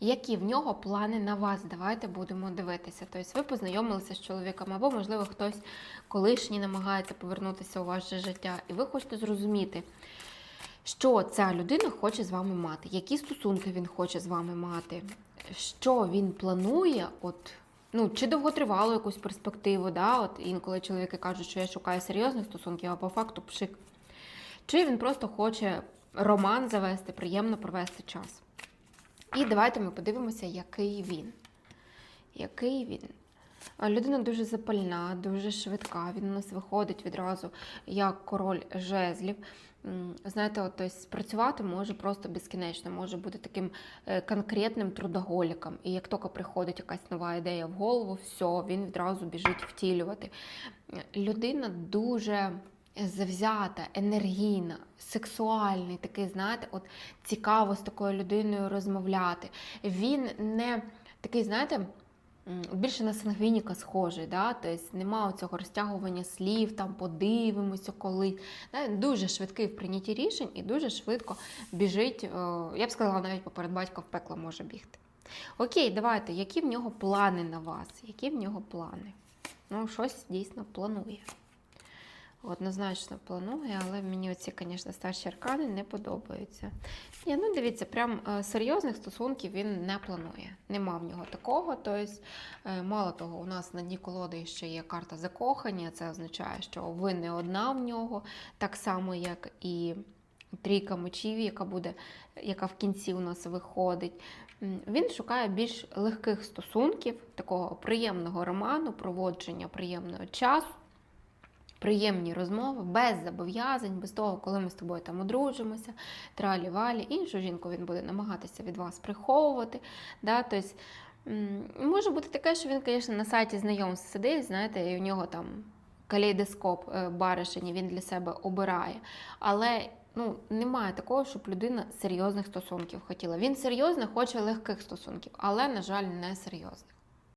Які в нього плани на вас? Давайте будемо дивитися. Тобто ви познайомилися з чоловіком, або, можливо, хтось колишній намагається повернутися у ваше життя, і ви хочете зрозуміти, що ця людина хоче з вами мати, які стосунки він хоче з вами мати, що він планує, от. Ну, чи довготривалу якусь перспективу, да? От інколи чоловіки кажуть, що я шукаю серйозних стосунків, а по факту пшик. Чи він просто хоче роман завести, приємно провести час. І давайте ми подивимося, який він. Який він. Людина дуже запальна, дуже швидка. Він у нас виходить відразу як король жезлів. Знаєте, от, тобто, працювати може просто безкінечно, може бути таким е, конкретним трудоголіком. І як тільки приходить якась нова ідея в голову, все, він відразу біжить втілювати. Людина дуже завзята, енергійна, сексуальний, такий, знаєте, от цікаво з такою людиною розмовляти. Він не такий, знаєте, більше на сангвініка схожий, да? тобто немає цього розтягування слів, там подивимося коли. Да? Дуже швидкий в прийнятті рішень і дуже швидко біжить, е, я б сказала, навіть поперед батька в пекло може бігти. Окей, давайте, які в нього плани на вас? Які в нього плани? Ну, щось дійсно планує. Однозначно планує, але мені оці, звісно, старші аркани не подобаються. Ні, ну дивіться, прям е, серйозних стосунків він не планує. Нема в нього такого. Тобто, мало того, у нас на дні колоди ще є карта закохання. Це означає, що ви не одна в нього, так само, як і трійка мечів, яка буде, яка в кінці у нас виходить. Він шукає більш легких стосунків, такого приємного роману, проводження приємного часу приємні розмови, без зобов'язань, без того, коли ми з тобою там одружимося, тралі-валі. Іншу жінку він буде намагатися від вас приховувати. Да? Тобто, може бути таке, що він, звісно, на сайті знайомств сидить, знаєте, і в нього там калейдоскоп е, баришені він для себе обирає. Але ну, немає такого, щоб людина серйозних стосунків хотіла. Він серйозно хоче легких стосунків, але, на жаль, не серйозних.